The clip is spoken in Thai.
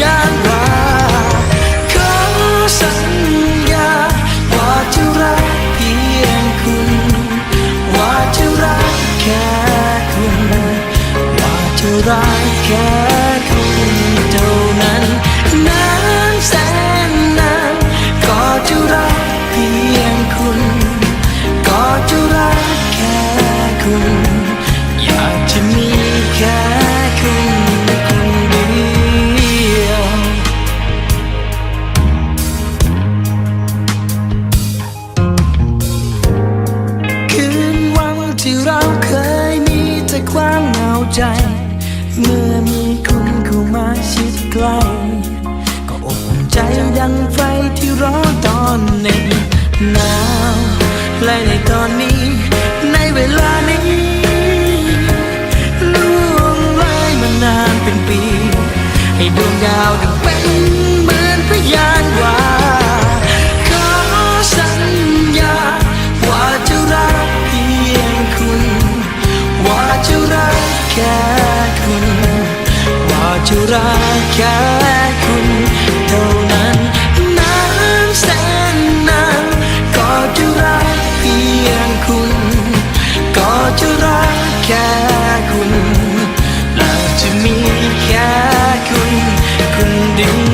ยานว่าขอสัญญาว่าจะรักเพียงคุณ ว่าจะรักแค่คุณ ว่าจะรักแค่ เมื่อมีคุณเข้ามาชิดใกล้ก็อบอุ่นใจดังไฟที่ร้อนตอนหน็บหนาวและในตอนนี้ ในเวลานี้ล่วงเลยมานานเป็นปี ให้ดวงดาวดังเป็นเหมือนพยานว่า จะรักแค่คุณเท่านั้นนานแสนนานก็จะรักเพียงคุณ ก็จะรักแค่คุณเราจะมีแค่คุณคนเดียว